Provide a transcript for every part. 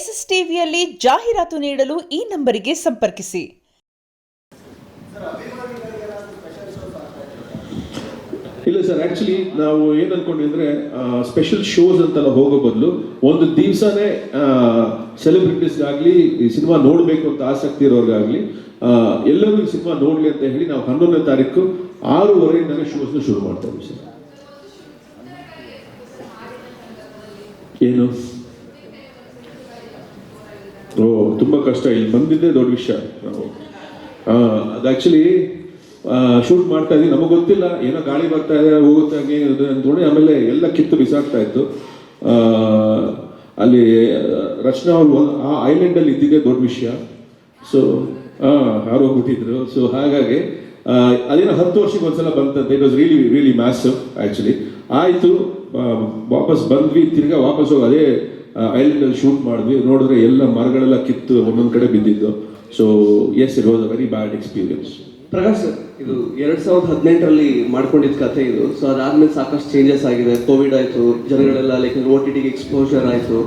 S S ಟಿವಿಯಲ್ಲಿ ಜಾಹೀರಾತು ನೀಡಲು ಈ ನಂಬರಿಗೆ ಸಂಪರ್ಕಿಸಿ. ಇಲ್ಲ ಸರ್ ಆಕ್ಚುಲಿ ನಾವು ಏನ್ ಅನ್ಕೊಂಡ್ವಿ ಅಂದ್ರೆ ಸ್ಪೆಷಲ್ ಶೋಸ್ ಅಂತ ಹೋಗೋ ಬದಲು ಒಂದು ದಿವಸನೇ ಸೆಲೆಬ್ರಿಟೀಸ್ಗಾಗ್ಲಿ ಈ ಸಿನಿಮಾ ನೋಡಬೇಕು ಅಂತ ಆಸಕ್ತಿ ಇರೋರ್ಗಾಗ್ಲಿ ಎಲ್ಲರೂ ಈ ಸಿನಿಮಾ ನೋಡ್ಲಿ ಅಂತ ಹೇಳಿ ನಾವು ಹನ್ನೊಂದನೇ ತಾರೀಕು ಆರೂವರೆಯಿಂದನೇ ಶೋಸ್ನ ಶುರು ಮಾಡ್ತಾ ಸರ್. ಏನು? ಓ, ತುಂಬಾ ಕಷ್ಟ. ಇಲ್ಲಿ ಬಂದಿದ್ದೇ ದೊಡ್ಡ ವಿಷಯ. ನಾವು ಅದು ಆಕ್ಚುಲಿ ಶೂಟ್ ಮಾಡ್ತಾ ಇದ್ವಿ ನಮಗೆ ಗೊತ್ತಿಲ್ಲ. ಏನೋ ಗಾಳಿ ಬರ್ತಾ ಇದೆ, ಹೋಗುತ್ತೆ ಅಂತ ನೋಡಿ ಆಮೇಲೆ ಎಲ್ಲ ಕಿತ್ತು ಬಿಸಾಕ್ತಾ ಇತ್ತು. ಅಲ್ಲಿ ರಚನಾ ಅವರು ಆ ಐಲ್ಯಾಂಡ್ ಅಲ್ಲಿ ಇದ್ದಿದ್ದೇ ದೊಡ್ಡ ವಿಷಯ. ಸೊ ಹಾರೋಗ್ಬಿಟ್ಟಿದ್ರು. ಸೊ ಹಾಗಾಗಿ ಅದೇನೋ ಹತ್ತು ವರ್ಷಕ್ಕೆ ಒಂದ್ಸಲ ಬಂತಂತೆ. It was really really mass actually ಆಯಿತು ವಾಪಸ್ ಬಂದ್ವಿ. ತಿರ್ಗಾ ವಾಪಸ್ ಹೋಗಿ ಅದೇ ಐಲ್ಯಾಂಡ್ ಅಲ್ಲಿ ಶೂಟ್ ಮಾಡಿದ್ವಿ. ನೋಡಿದ್ರೆ ಎಲ್ಲ ಮರಗಳೆಲ್ಲ ಕಿತ್ತು ಒಂದೊಂದು ಕಡೆ ಬಿದ್ದಿದ್ದು. So yes it was a very bad experience Prakash sir ಇದು ಎರಡ್ ಸಾವಿರದ ಹದಿನೆಂಟರಲ್ಲಿ ಮಾಡ್ಕೊಂಡಿದ್ದ ಕಥೆ ಇದು. ಸೊ ಅದಾದ್ಮೇಲೆ ಸಾಕಷ್ಟು ಚೇಂಜಸ್ ಆಗಿದೆ. ಕೋವಿಡ್ ಆಯಿತು ಜನಗಳೆಲ್ಲ ಲೈಕ್ ಓ ಟಿ ಟಿಗೆ ಎಕ್ಸ್ಪೋಜರ್ ಆಯಿತು.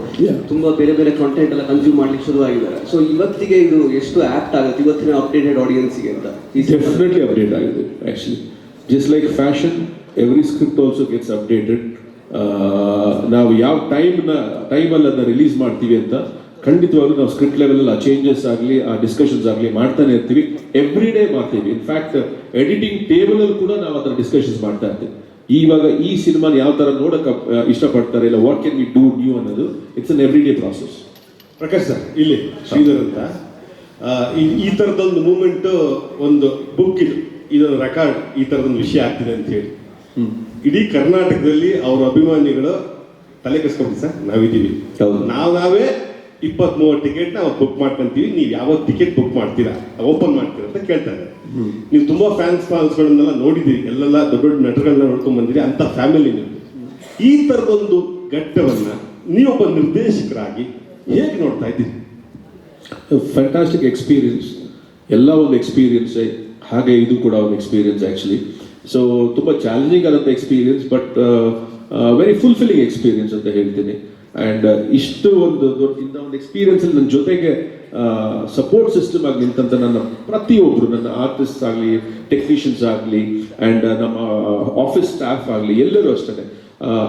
ತುಂಬಾ ಬೇರೆ ಬೇರೆ ಕಂಟೆಂಟ್ ಎಲ್ಲ ಕನ್ಸ್ಯೂಮ್ ಮಾಡ್ಲಿಕ್ಕೆ ಶುರು ಆಗಿದ್ದಾರೆ ಸೊ ಇವತ್ತಿಗೆ ಇದು ಎಷ್ಟು ಆಪ್ಟ್ ಆಗುತ್ತೆ? ಇವತ್ತಿನ ಅಪ್ಡೇಟೆಡ್ ಆಡಿಯನ್ಸ್ಗೆ ಅಂತ. ಡೆಫಿನೆಟ್ಲಿ ಅಪ್ಡೇಟ್ ಆಗಿದೆ actually just like fashion every script also gets updated ನಾವು ಯಾವ ಟೈಮ್ನ ಟೈಮಲ್ಲಿ ಅದನ್ನ ರಿಲೀಸ್ ಮಾಡ್ತೀವಿ ಅಂತ ಖಂಡಿತವಾಗ್ಲೂ ನಾವು ಸ್ಕ್ರಿಪ್ಟ್ ಲೆವೆಲ್ ಆ ಚೇಂಜಸ್ ಆಗಲಿ, ಆ ಡಿಸ್ಕಷನ್ಸ್ ಆಗಲಿ ಮಾಡ್ತಾನೆ ಇರ್ತೀವಿ. ಎವ್ರಿ ಡೇ ಮಾಡ್ತೀವಿ. ಇನ್ಫ್ಯಾಕ್ಟ್ ಎಡಿಟಿಂಗ್ ಟೇಬಲ್ ಅಲ್ಲಿ ಕೂಡ ನಾವು ಅದರ ಡಿಸ್ಕಷನ್ಸ್ ಮಾಡ್ತಾ ಇರ್ತೀವಿ. ಇವಾಗ ಈ ಸಿನಿಮಾನ ಯಾವ ತರ ನೋಡಕ್ಕೆ ಇಷ್ಟಪಡ್ತಾರೆ ಇಲ್ಲ what can we do new ಅನ್ನೋದು it's an everyday process Prakash sir, ಇಲ್ಲಿ ಶ್ರೀಧರ್ ಅಂತ. ಈ- ಥರದೊಂದು ಮೂಮೆಂಟ್ ಒಂದು ಬುಕ್ ಇದು, ಇದೊಂದು ರೆಕಾರ್ಡ್ ಈ ಥರದೊಂದು ವಿಷಯ ಆಗ್ತಿದೆ ಅಂತ ಹೇಳಿ. ಇಡೀ ಕರ್ನಾಟಕದಲ್ಲಿ ಅವ್ರ ಅಭಿಮಾನಿಗಳು ತಲೆ ಕೆಸ್ಕೊಂಡ್ರಿ ಸರ್. ನಾವಿದ್ದೀವಿ. ನಾವು ನಾವೇ ಇಪ್ಪತ್ತ್ ಮೂವತ್ತು ಟಿಕೆಟ್ ನಾವು ಬುಕ್ ಮಾಡ್ಕೊಂತೀವಿ. ನೀವು ಯಾವ ಟಿಕೆಟ್ ಬುಕ್ ಮಾಡ್ತೀರಾ? ಓಪನ್ ಮಾಡ್ತೀರಾ ಅಂತ ಕೇಳ್ತಾರೆ ನೀವು ತುಂಬಾ ಫ್ಯಾನ್ಸ್ ಫಾನ್ಸ್ಗಳನ್ನೆಲ್ಲ ನೋಡಿದ್ದೀರಿ. ಎಲ್ಲೆಲ್ಲ ದೊಡ್ಡ ದೊಡ್ಡ ನಟಗಳನ್ನ ನೋಡ್ಕೊಂಡ್ ಬಂದಿರಿ. ಅಂತ ಫ್ಯಾಮಿಲಿ ನೀವು. ಈ ತರದೊಂದು ಘಟ್ಟವನ್ನ ನೀವೊಬ್ಬ ನಿರ್ದೇಶಕರಾಗಿ ಹೇಗೆ ನೋಡ್ತಾ ಇದ್ದೀರಿ? ಫ್ಯಾಂಟಾಸ್ಟಿಕ್ ಎಕ್ಸ್ಪೀರಿಯನ್ಸ್ ಎಲ್ಲ ಒಂದು ಎಕ್ಸ್ಪೀರಿಯನ್ಸ್ ಹಾಗೆ ಇದು ಕೂಡ ಒಂದು ಎಕ್ಸ್ಪೀರಿಯನ್ಸ್ ಆ್ಯಕ್ಚುಲಿ ಸೊ ತುಂಬ ಚಾಲೆಂಜಿಂಗ್ ಆದಂಥ experience but very fulfilling experience ಅಂತ ಹೇಳ್ತೀನಿ. ಆ್ಯಂಡ್ ಇಷ್ಟು ಒಂದು ಇಂಥ ಒಂದು ಎಕ್ಸ್ಪೀರಿಯನ್ಸ್ ನನ್ನ ಜೊತೆಗೆ ಸಪೋರ್ಟ್ ಸಿಸ್ಟಮ್ ಆಗಿ ನಿಂತಂತ ನನ್ನ ಪ್ರತಿಯೊಬ್ಬರು ನನ್ನ ಆರ್ಟಿಸ್ಟ್ ಆಗಲಿ ಟೆಕ್ನಿಷಿಯನ್ಸ್ ಆಗಲಿ ಆ್ಯಂಡ್ ನಮ್ಮ ಆಫೀಸ್ ಸ್ಟಾಫ್ ಆಗಲಿ, ಎಲ್ಲರೂ ಅಷ್ಟೇ.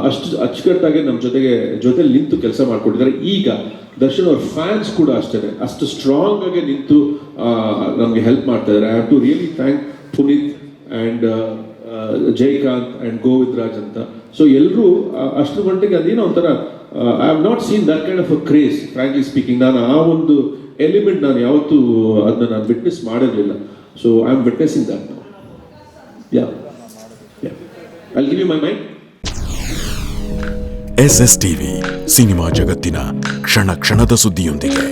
ಅಷ್ಟು ಅಚ್ಚುಕಟ್ಟಾಗಿ ನಮ್ಮ ಜೊತೆಗೆ, ಜೊತೆಲಿ ನಿಂತು ಕೆಲಸ ಮಾಡಿಕೊಟ್ಟಿದ್ದಾರೆ. ಈಗ ದರ್ಶನ್ ಅವ್ರ ಫ್ಯಾನ್ಸ್ ಕೂಡ ಅಷ್ಟೇ. ಅಷ್ಟು ಸ್ಟ್ರಾಂಗ್ ಆಗಿ ನಿಂತು ನಮಗೆ ಹೆಲ್ಪ್ ಮಾಡ್ತಾ ಇದ್ದಾರೆ. I have to really thank Puneeth and Jayakanth and Govindraj ಅಂತ. ಸೊ ಎಲ್ಲರೂ ಅಷ್ಟು ಗಂಟೆಗೆ ಅದೇನೋ ಒಂಥರ I have not seen that kind of a craze frankly speaking ನಾನು ಆ ಒಂದು ಎಲಿಮೆಂಟ್ ನಾನು ಯಾವತ್ತೂ ಅದನ್ನ ನಾನು ವಿಟ್ನೆಸ್ ಮಾಡಿರಲಿಲ್ಲ. So I am witnessing that yeah I give you my mind S S TV cinema ಜಗತ್ತಿನ ಕ್ಷಣ ಕ್ಷಣದ ಸುದ್ದಿಯೊಂದಿಗೆ